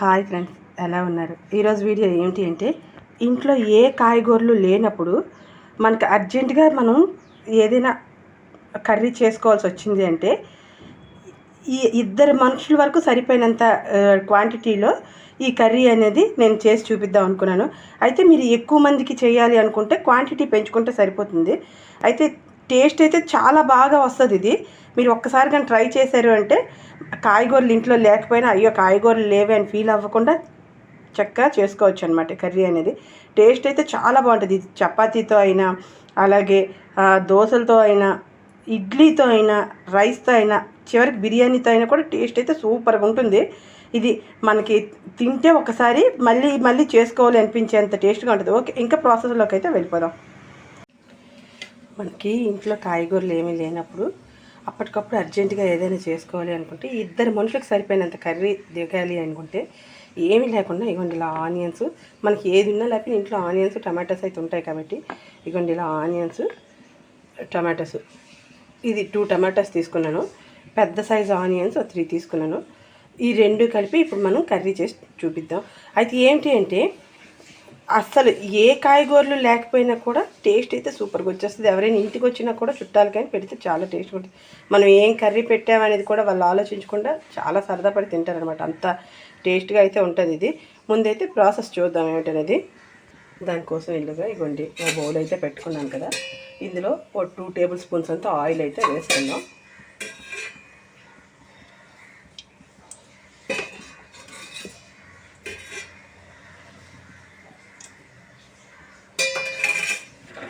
Hi friends ఎలా ఉన్నారు? ఈరోజు వీడియో ఏంటి అంటే ఇంట్లో ఏ కాయగూరలు లేనప్పుడు మనకు అర్జెంటుగా మనం ఏదైనా కర్రీ చేసుకోవాల్సి వచ్చింది అంటే ఈ ఇద్దరు మనుషుల వరకు సరిపోయినంత క్వాంటిటీలో ఈ కర్రీ అనేది నేను చేసి చూపిద్దాం అనుకున్నాను. అయితే మీరు ఎక్కువ మందికి చేయాలి అనుకుంటే క్వాంటిటీ పెంచుకుంటే సరిపోతుంది. అయితే టేస్ట్ అయితే చాలా బాగా వస్తుంది ఇది. మీరు ఒక్కసారి కానీ ట్రై చేశారు అంటే కాయగూరలు ఇంట్లో లేకపోయినా అయ్యో కాయగూరలు లేవే అని ఫీల్ అవ్వకుండా చక్కగా చేసుకోవచ్చు అనమాట కర్రీ అనేది. టేస్ట్ అయితే చాలా బాగుంటుంది. ఇది చపాతీతో అయినా అలాగే దోశలతో అయినా ఇడ్లీతో అయినా రైస్తో అయినా చివరికి బిర్యానీతో అయినా కూడా టేస్ట్ అయితే సూపర్గా ఉంటుంది. ఇది మనకి తింటే ఒకసారి మళ్ళీ మళ్ళీ చేసుకోవాలి అనిపించేంత టేస్ట్గా ఉంటుంది. ఓకే ఇంకా ప్రాసెస్లోకి అయితే వెళ్ళిపోదాం. మనకి ఇంట్లో కాయగూరలు ఏమీ లేనప్పుడు అప్పటికప్పుడు అర్జెంటుగా ఏదైనా చేసుకోవాలి అనుకుంటే ఇద్దరు మనుషులకు సరిపోయినంత కర్రీ దిగాలి అనుకుంటే ఏమీ లేకుండా ఇగోండి ఇలా ఆనియన్స్ మనకి ఏది ఉన్నా లేకపోతే ఇంట్లో ఆనియన్స్ టమాటోస్ అయితే ఉంటాయి కాబట్టి ఇగోండి ఇలా ఆనియన్స్ టమాటోస్. ఇది టూ టమాటోస్ తీసుకున్నాను. పెద్ద సైజు ఆనియన్స్ త్రీ తీసుకున్నాను. ఈ రెండు కలిపి ఇప్పుడు మనం కర్రీ చేసి చూపిద్దాం. అయితే ఏంటి అంటే అస్సలు ఏ కాయగూరలు లేకపోయినా కూడా టేస్ట్ అయితే సూపర్గా వచ్చేస్తుంది. ఎవరైనా ఇంటికి వచ్చినా కూడా చుట్టాలు కానీ పెడితే చాలా టేస్ట్ ఉంటుంది. మనం ఏం కర్రీ పెట్టామనేది కూడా వాళ్ళు ఆలోచించకుండా చాలా సరదా పడి తింటారనమాట అంత టేస్ట్గా అయితే ఉంటుంది ఇది. ముందైతే ప్రాసెస్ చూద్దాం ఏమిటనేది. దానికోసం ఇల్లుగా ఇవ్వండి బౌల్ అయితే పెట్టుకున్నాను కదా. ఇందులో ఓ టూ టేబుల్ స్పూన్స్ అంతా ఆయిల్ అయితే వేసుకున్నాం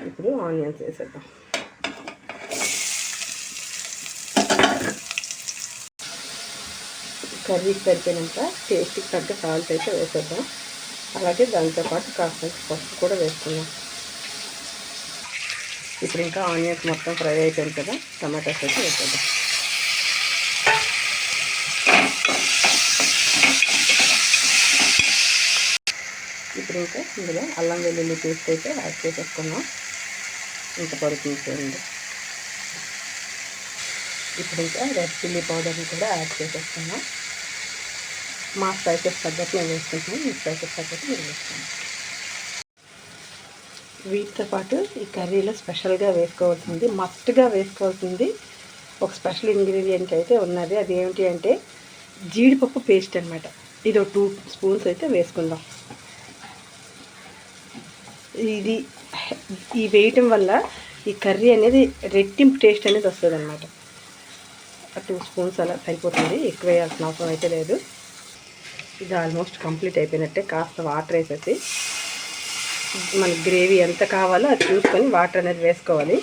ఇప్పుడు ఆనియన్స్ వేసేద్దాం. కర్రీకి సరిపోయినంత టేస్ట్కి తగ్గ సాల్ట్ అయితే వేసేద్దాం. అలాగే దాంతోపాటు కాస్త పసుపు కూడా వేసుకుందాం. ఇప్పుడు ఇంకా ఆనియన్స్ మొత్తం ఫ్రై అయిపోయింది కదా టమాటాస్ అయితే వేసేద్దాం. ఇప్పుడు ఇంకా ఇందులో అల్లం వెల్లుల్లి పేస్ట్ అయితే యాడ్ చేసేసుకున్నాం ఇంత పడుతుంది ఇప్పుడు ఇంకా రెడ్ చిల్లీ పౌడర్ని కూడా యాడ్ చేసేస్తున్నాం. మా స్పైసెస్ తగ్గట్టు నేను వేసుకుంటున్నాను. మీ స్పైసెస్ తగ్గట్టు మీరు వేసుకున్నాను వీటితో పాటు ఈ కర్రీలో స్పెషల్గా వేసుకోవాల్సింది మస్ట్గా వేసుకోవాల్సింది ఒక స్పెషల్ ఇంగ్రీడియంట్ అయితే ఉన్నది. అది ఏమిటి అంటే జీడిపప్పు పేస్ట్ అనమాట ఇది ఒక టూ స్పూన్స్ అయితే వేసుకుందాం. ఇది ఈ వేయటం వల్ల ఈ కర్రీ అనేది రెట్టింపు టేస్ట్ అనేది వస్తుంది అనమాట టూ స్పూన్స్ అలా సరిపోతుంది. ఎక్కువ వేయాల్సిన అవసరం అయితే లేదు. ఇది ఆల్మోస్ట్ కంప్లీట్ అయిపోయినట్టే కాస్త వాటర్ వేసేసి మన గ్రేవీ ఎంత కావాలో అది చూసుకొని వాటర్ అనేది వేసుకోవాలి.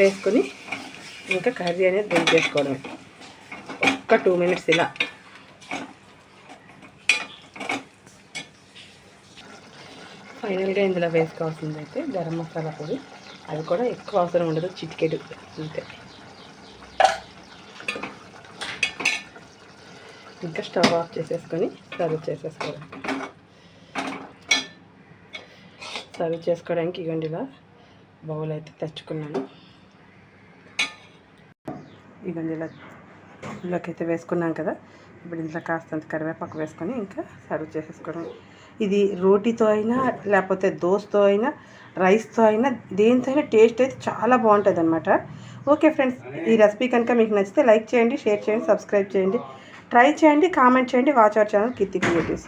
వేసుకొని ఇంకా కర్రీ అనేది రెడీ చేసుకోవడమే. ఒక్క టూ మినిట్స్ ఇలా ఫైనల్గా ఇందులో వేసుకోవాల్సింది అయితే గరం మసాలా పొడి. అది కూడా ఎక్కువ అవసరం ఉండదు చిటికెడు అంతే. ఇంకా స్టవ్ ఆఫ్ చేసేసుకొని సర్వ్ చేసేసుకోవడం సర్వ్ చేసుకోవడానికి ఇవ్వండి ఇలా బౌల్ అయితే తెచ్చుకున్నాను. ఇవ్వండి ఇలా ఇందులోకి అయితే వేసుకున్నాం కదా. ఇప్పుడు ఇంట్లో కాస్తంత కరివేపాకు వేసుకొని ఇంకా సర్వ్ చేసేసుకోవడం. ఇది రోటీతో అయినా లేకపోతే దోస్తో అయినా రైస్తో అయినా దేనితో అయినా టేస్ట్ అయితే చాలా బాగుంటుంది అనమాట ఓకే ఫ్రెండ్స్ ఈ రెసిపీ కనుక మీకు నచ్చితే లైక్ చేయండి షేర్ చేయండి సబ్స్క్రైబ్ చేయండి ట్రై చేయండి కామెంట్ చేయండి watch our channel Keerthi creatives.